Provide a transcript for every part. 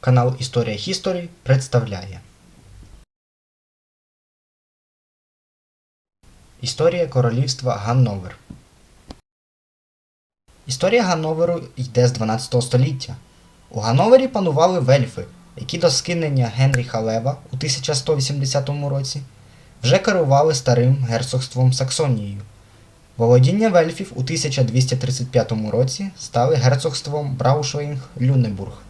Канал Історія Хісторі представляє Історія королівства Ганновер. Історія Ганноверу йде з 12 століття. У Ганновері панували вельфи, які до скинення Генріха Лева у 1180 році вже керували старим герцогством Саксонією. Володіння вельфів у 1235 році стали герцогством Браушвейнг-Люнебург.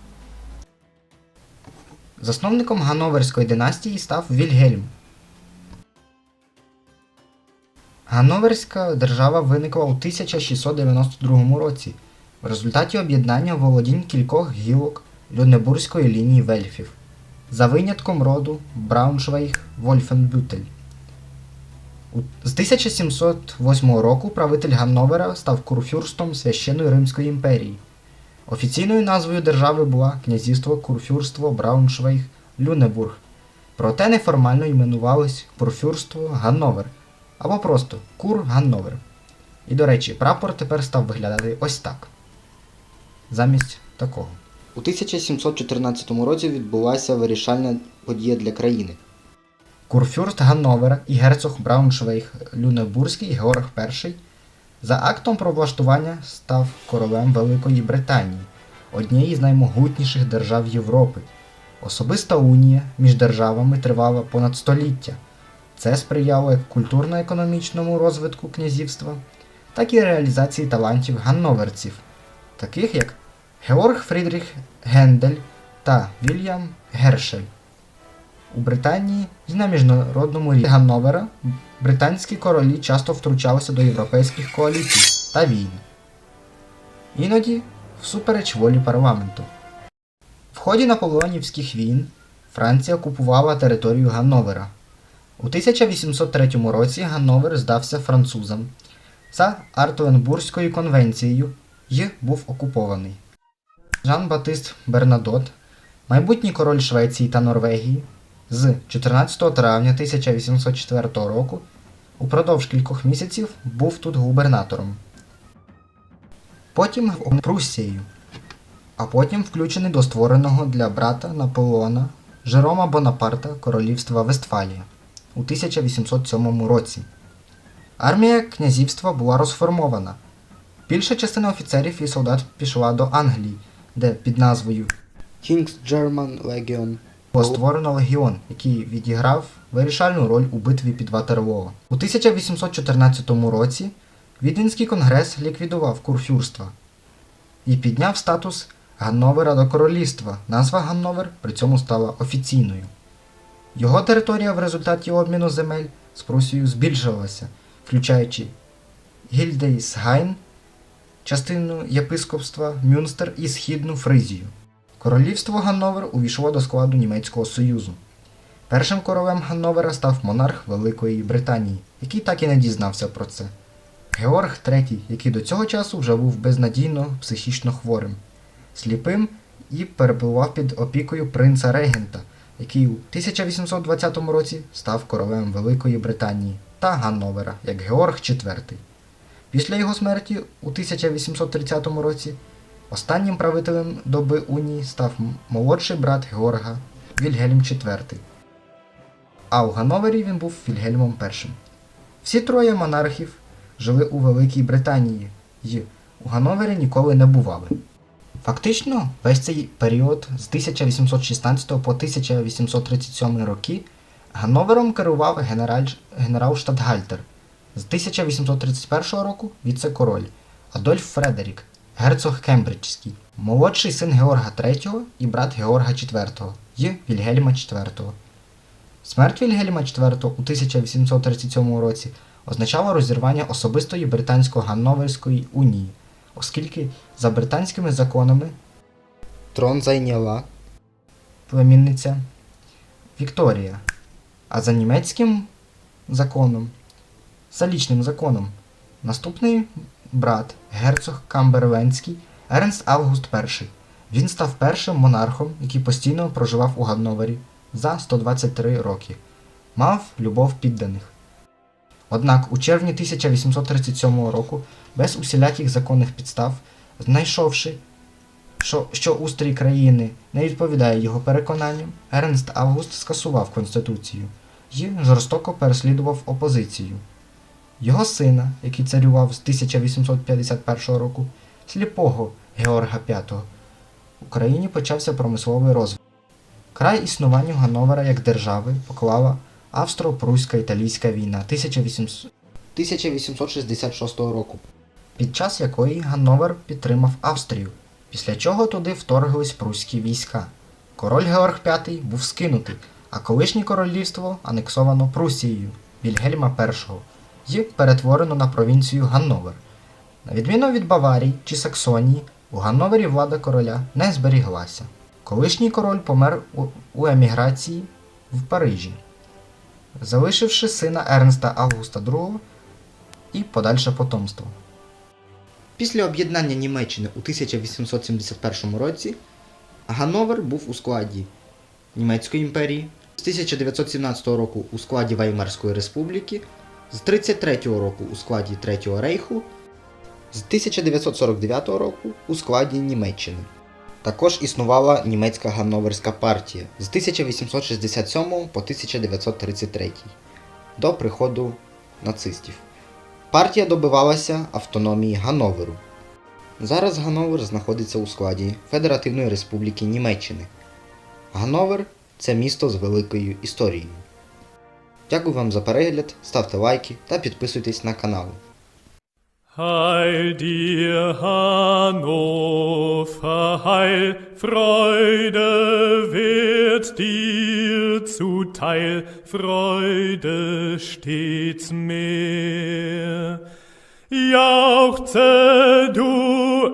Засновником Ганноверської династії став Вільгельм. Ганноверська держава виникла у 1692 році в результаті об'єднання володінь кількох гілок Люнебурзької лінії вельфів за винятком роду Брауншвейг-Вольфенбютель. З 1708 року правитель Ганновера став курфюрстом Священної Римської імперії. Офіційною назвою держави була князівство Курфюрство Брауншвейг-Люнебург, проте неформально іменувалось Курфюрство Ганновер або просто Кур Ганновер. І, до речі, прапор тепер став виглядати ось так. Замість такого. У 1714 році відбулася вирішальна подія для країни. Курфюрст Ганновера і герцог Брауншвейг Люнебурзький Георг І за актом про влаштування став королем Великої Британії, однієї з наймогутніших держав Європи. Особиста унія між державами тривала понад століття. Це сприяло як культурно-економічному розвитку князівства, так і реалізації талантів ганноверців, таких як Георг Фрідріх Гендель та Вільям Гершель. У Британії і на міжнародному рівні Ганновера британські королі часто втручалися до європейських коаліцій та війн. Іноді всупереч волі парламенту. В ході наполеонівських війн Франція окупувала територію Ганновера. У 1803 році Ганновер здався французам за Артуенбурзькою конвенцією і був окупований. Жан-Батист Бернадот, майбутній король Швеції та Норвегії, з 14 травня 1804 року упродовж кількох місяців був тут губернатором. Потім в Пруссією, а потім включений до створеного для брата Наполеона Жерома Бонапарта Королівства Вестфалія у 1807 році. Армія князівства була розформована. Більша частина офіцерів і солдат пішла до Англії, де під назвою King's German Legion було створено легіон, який відіграв вирішальну роль у битві під Ватерлоо. У 1814 році Віденський конгрес ліквідував курфюрства і підняв статус Ганновера до королівства. Назва Ганновер при цьому стала офіційною. Його територія в результаті обміну земель з Прусією збільшилася, включаючи Гільдейсгайн, частину єпископства Мюнстер і Східну Фризію. Королівство Ганновер увійшло до складу Німецького Союзу. Першим королем Ганновера став монарх Великої Британії, який так і не дізнався про це. Георг III, який до цього часу вже був безнадійно психічно хворим, сліпим і перебував під опікою принца Регента, який у 1820 році став королем Великої Британії та Ганновера як Георг IV. Після його смерті у 1830 році останнім правителем доби Унії став молодший брат Георга Вільгельм IV. А у Ганновері він був Вільгельмом І. Всі троє монархів жили у Великій Британії і у Ганновері ніколи не бували. Фактично, весь цей період з 1816 по 1837 роки Ганновером керував генерал Штатгальтер. З 1831 року віце-король Адольф Фредерік, герцог Кембриджський, молодший син Георга III і брат Георга IV і Вільгельма IV. Смерть Вільгельма IV у 1837 році означала розірвання особистої британсько-ганноверської унії, оскільки за британськими законами трон зайняла племінниця Вікторія, а за німецьким законом, залічним законом, наступний брат, герцог Камберленський Ернст Август І. Він став першим монархом, який постійно проживав у Ганновері за 123 роки. Мав любов підданих. Однак у червні 1837 року, без усіляких законних підстав, знайшовши що, що устрій країни не відповідає його переконанням, Ернст Август скасував конституцію і жорстоко переслідував опозицію. Його сина, який царював з 1851 року, сліпого Георга V, в Україні почався промисловий розвиток. Край існуванню Гановера як держави поклала Австро-Пруська-Італійська війна 1866 року, під час якої Гановер підтримав Австрію, після чого туди вторглись пруські війська. Король Георг V був скинутий, а колишнє королівство анексовано Прусією Вільгельма І і перетворено на провінцію Ганновер. На відміну від Баварії чи Саксонії, у Ганновері влада короля не зберіглася. Колишній король помер у, еміграції в Парижі, залишивши сина Ернста Августа II і подальше потомство. Після об'єднання Німеччини у 1871 році Ганновер був у складі Німецької імперії, з 1917 року у складі Веймарської республіки, з 1933 року у складі Третього рейху, з 1949 року у складі Німеччини. Також існувала німецька Ганноверська партія з 1867 по 1933 до приходу нацистів. Партія добивалася автономії Ганноверу. Зараз Ганновер знаходиться у складі Федеративної Республіки Німеччини. Ганновер це місто з великою історією. Дякую вам за перегляд, ставте лайки та підписуйтесь на канал. Heil dir, Hannover, heil, Freude wird dir zuteil, Freude stets mehr. Jauchze du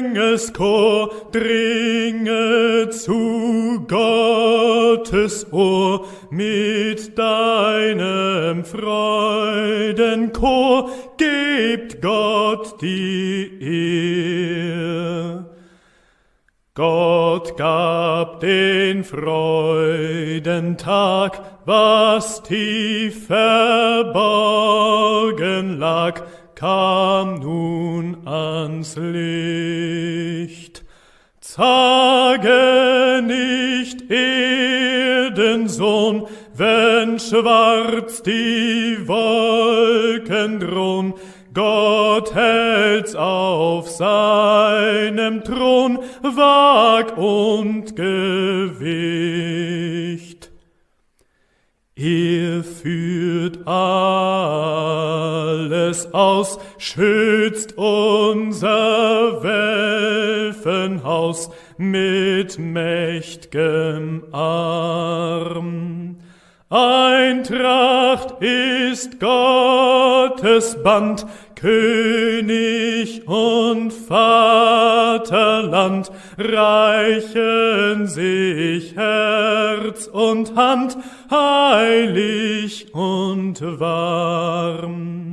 Engelschor, dringe zu Gottes Ohr mit deinem Freudenchor, gebt Gott die Ehr. Gott gab den Freudentag, was tief verborgen lag, kam nun ans Licht. Sage nicht Erdensohn, wenn schwarz die Wolken drohen, Gott hält's auf seinem Thron, Wag und Gewicht. Er führt alles aus, schützt unser Welfenhaus mit mächtigem Arm. Eintracht ist Gottes Band, König und Vaterland reichen sich Herz und Hand, heilig und warm.